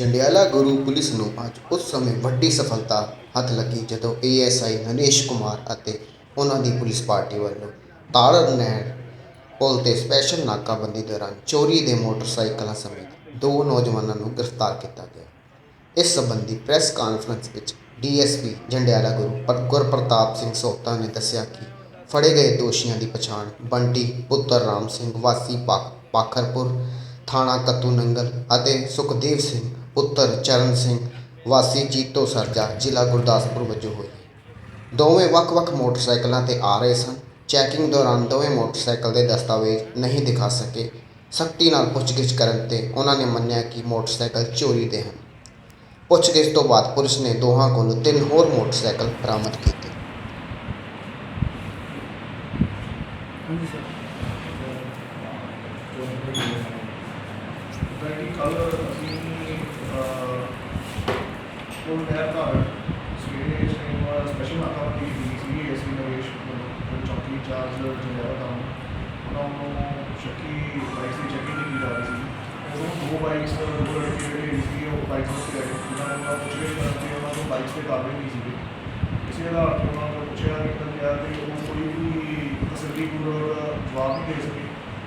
Jandiala Guru police ਨੂੰ ਅੱਜ ਉਸ ਸਮੇਂ ਵੱਡੀ ਸਫਲਤਾ ਹੱਥ ਲੱਗੀ ਜਦੋਂ ਏਐਸਆਈ ਨਰੇਸ਼ ਕੁਮਾਰ ਅਤੇ ਉਹਨਾਂ ਦੀ ਪੁਲਿਸ ਪਾਰਟੀ ਵੱਲੋਂ ਤਾੜ ਨਹਿਰ ਪੁਲ ਤੇ ਸਪੈਸ਼ਲ ਨਾਕਾਬੰਦੀ ਦੌਰਾਨ ਚੋਰੀ ਦੇ ਮੋਟਰਸਾਈਕਲਾਂ ਸਮੇਤ ਦੋ ਨੌਜਵਾਨਾਂ ਨੂੰ ਗ੍ਰਿਫਤਾਰ ਕੀਤਾ ਗਿਆ। ਇਸ ਸੰਬੰਧੀ ਪ੍ਰੈਸ ਕਾਨਫਰੰਸ ਵਿੱਚ ਡੀਐਸਪੀ ਜੰਡਿਆਲਾ ਗੁਰੂ ਪਰ- ਗੁਰਪ੍ਰਤਾਪ ਸਿੰਘ ਸੋਤਾ ਨੇ ਦੱਸਿਆ ਕਿ ਫੜੇ ਗਏ ਦੋਸ਼ੀਆਂ ਦੀ ਪਛਾਣ ਬੰਟੀ ਪੁੱਤਰ ਰਾਮ ਸਿੰਘ ਵਾਸੀ ਪਾਖਰਪੁਰ, ਥਾਣਾ ਕੱਤੂ ਨੰਗਲ ਅਤੇ ਸੁਖਦੇਵ ਸਿੰਘ ਪੁੱਤਰ ਚਰਨ ਸਿੰਘ, ਵਾਸੀ ਜੀਤੋ ਸਰਜਾ ਜ਼ਿਲ੍ਹਾ ਗੁਰਦਾਸਪੁਰ ਵਜੋਂ ਹੋਈ। ਦੋਵੇਂ ਵੱਖ-ਵੱਖ ਮੋਟਰਸਾਈਕਲਾਂ ਤੇ ਆ ਰਹੇ ਸਨ। ਚੈਕਿੰਗ ਦੌਰਾਨ ਦੋਵੇਂ ਮੋਟਰਸਾਈਕਲ ਦੇ ਦਸਤਾਵੇਜ਼ ਨਹੀਂ ਦਿਖਾ ਸਕੇ। ਸਖਤੀ ਨਾਲ ਪੁੱਛਗਿੱਛ ਕਰਨ ਤੇ ਉਹਨਾਂ ਨੇ ਮੰਨਿਆ ਕਿ ਮੋਟਰਸਾਈਕਲ ਚੋਰੀ ਦੇ ਹਨ। ਪੁੱਛਗਿੱਛ ਤੋਂ ਬਾਅਦ ਪੁਲਿਸ ਨੇ ਦੋਹਾਂ ਕੋਲੋਂ ਤਿੰਨ ਹੋਰ ਮੋਟਰਸਾਈਕਲ ਬਰਾਮਦ ਕੀਤੇ। ਹਾਂਜੀ ਸਰ। ਕੱਲ ਅਸੀਂ ਕੋਲ ਨਹਿਰ ਘਰ ਸਵੇਰੇ ਸਵੇਰ ਸਪੈਸ਼ਲ ਨਾਕਾਬੰਦੀ ਕੀਤੀ ਸੀ ਐਸਪੀ ਨਰੇਸ਼ ਵੱਲੋਂ ਚੌਕੀ ਚਾਰਜ ਜਿਹੜਾ ਕੰਮ, ਉਹਨਾਂ ਨੂੰ ਸ਼ੱਕੀ ਬਾਈਕ ਦੀ ਚੈਕਿੰਗ ਕੀਤੀ ਜਾ ਰਹੀ ਸੀ ਉਹ ਦੋ ਬਾਈਕਸ ਦੋ ਲੜਕੇ ਜਿਹੜੇ ਸੀ ਉਹ ਬਾਈਕਸ ਤੇ ਆਏ ਉਹਨਾਂ ਨੂੰ ਪੁੱਛੇ ਕਰਦੇ ਉਹਨਾਂ ਨੂੰ ਬਾਈਕਸ ਤੇ ਕਾਬੂ ਨਹੀਂ ਸੀਗੇ। ਕਿਸੇ ਆਧਾਰ ਤੇ ਉਹਨਾਂ ਨੂੰ ਪੁੱਛਿਆ ਕਿ ਕਿਹਾ ਕਿ ਉਹ ਕੋਈ ਵੀ ਤਸੱਲੀਪੂਰਵਕ ਜਵਾਬ ਨਹੀਂ ਦੇ ਸਕੇ।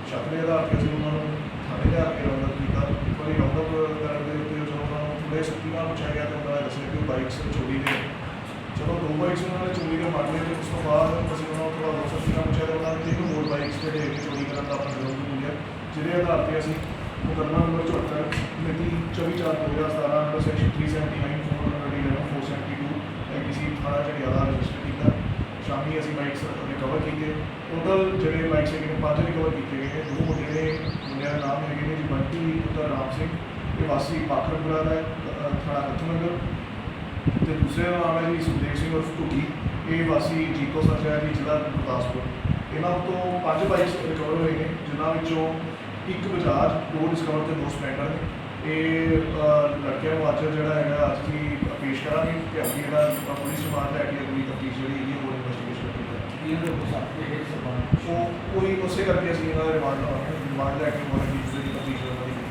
ਸ਼ੱਕ ਦੇ ਆਧਾਰ ਤੇ ਅਸੀਂ ਉਹਨਾਂ ਨੂੰ ਥਾਣੇ ਲਿਆ ਕੇ ਰਾਉਂਡ ਕੀਤਾ ਇੱਕ ਵਾਰੀ ਰਾਉਂਡ ਕਰਨ ਦੇ ਉੱਤੇ ਜਦੋਂ ਉਹਨਾਂ ਨੂੰ ਥੋੜੇ ਸਖਤੀ ਨਾਲ ਪੁੱਛਿਆ ਗਿਆ ਤੇ ਉਹਨਾਂ ਨੇ ਦੱਸਿਆ ਕਿ ਉਹ ਬਾਈਕਸ ਚੋਰੀ ਦੇ ਨੇ। ਚਲੋ ਦੋ ਬਾਈਕਸ ਉਹਨਾਂ ਨੇ ਚੋਰੀ ਦੇ ਮਾਰ ਲਏ ਤੇ ਉਸ ਤੋਂ ਬਾਅਦ ਅਸੀਂ ਉਹਨਾਂ ਨੂੰ ਥੋੜਾ ਹੋਰ ਸਖਤੀ ਨਾਲ ਪੁੱਛਿਆ ਤੇ ਉਹਨਾਂ ਨੇ ਤਿੰਨ ਹੋਰ ਬਾਈਕਸ ਤੇ ਦੇ ਕੇ ਚੋਰੀ ਕਰਨ ਦਾ ਆਪਣਾ ਜ਼ੋਰ ਮਿਲਿਆ ਜਿਹਦੇ ਆਧਾਰ ਤੇ ਅਸੀਂ ਮੁਕੱਦਮਾ ਨੰਬਰ 74 ਮਿਤੀ 24 4 2017 ਅੰਡਰ ਸੈਕਸ਼ਨ 379 411 472 ਐਕਟੀਸੀ ਥਾਣਾ ਜੜਿਆਲਾ ਰਜਿਸਟਰ ਕੀਤਾ। ਸ਼ਾਮੀ ਅਸੀਂ ਬਾਈਕਸ ਰਿਕਵਰ ਕੀਤੇ। ਟੋਟਲ ਜਿਹੜੇ ਬਾਈਕਸ ਹੈਗੇ ਨੇ, ਪੰਜ ਰਿਕਵਰ ਕੀਤੇ ਗਏ ਨੇ। ਦੋ ਜਿਹੜੇ ਮੁੰਡਿਆਂ ਦੇ ਨਾਮ ਹੈਗੇ ਨੇ ਜੀ, ਬੰਟੀ, ਪੁੱਤਰ ਰਾਮ ਸਿੰਘ ਵਾਸੀ ਪਾਖਰਪੁਰਾ ਦਾ ਹੈ, ਅ, ਥਾਣਾ ਕੱਥੂਨਗਰ ਤੇ ਦੂਸਰੇ ਦਾ ਨਾਮ ਹੈ ਜੀ ਸੁਖਦੇਵ ਸਿੰਘ ਉਰਫ ਘੁੱਗੀ। ਇਹ ਵਾਸੀ ਸਰਜਾ ਹੈ ਜੀ ਜ਼ਿਲ੍ਹਾ ਗੁਰਦਾਸਪੁਰ। ਇਹਨਾਂ ਤੋਂ ਪੰਜ ਬਾਈਕਸ ਰਿਕਵਰ ਹੋਏ ਨੇ ਜਿਨ੍ਹਾਂ ਵਿੱਚੋਂ ਇੱਕ ਬਜਾਜ ਦੋ ਡਿਸਕਵਰ ਤੇ ਦੋ ਸਪਲੈਂਡਰ ਨੇ। ਇਹ ਅ, ਲੜਕਿਆਂ ਨੂੰ ਅੱਜ ਜਿਹੜਾ ਹੈਗਾ ਅੱਜ ਦੀ ਪੇਸ਼ ਕਰਾਂਗੇ ਤੇ ਅੱਗੇ ਜਿਹੜਾ ਪੁਲਿਸ ਰਿਮਾਂਡ ਲੈ ਕੇ ਅਗਲੀ ਤਫਤੀਸ਼ ਜਿਹੜੀ ਹੈਗੀ ਹੈ। ਹੋਰ ਇਨਵੈਸਟੀਗੇਸ਼ਨ ਕੀਤੀ ਇਹ ਦੇ ਸਾਥ ਇਹ ਸਭ ਉਹ ਕੋਈ ਉਸੇ ਕਰਕੇ ਅਸੀਂ ਇਹਨਾਂ ਦਾ ਰਿਮਾਂਡ ਲਵਾਂਗੇ। ਰਿਮਾਂਡ ਲੈ ਕੇ ਹੋਰ ਅਗਲੀ ਦੂਸਰੀ ਤਫਤੀਸ਼ ਦੀ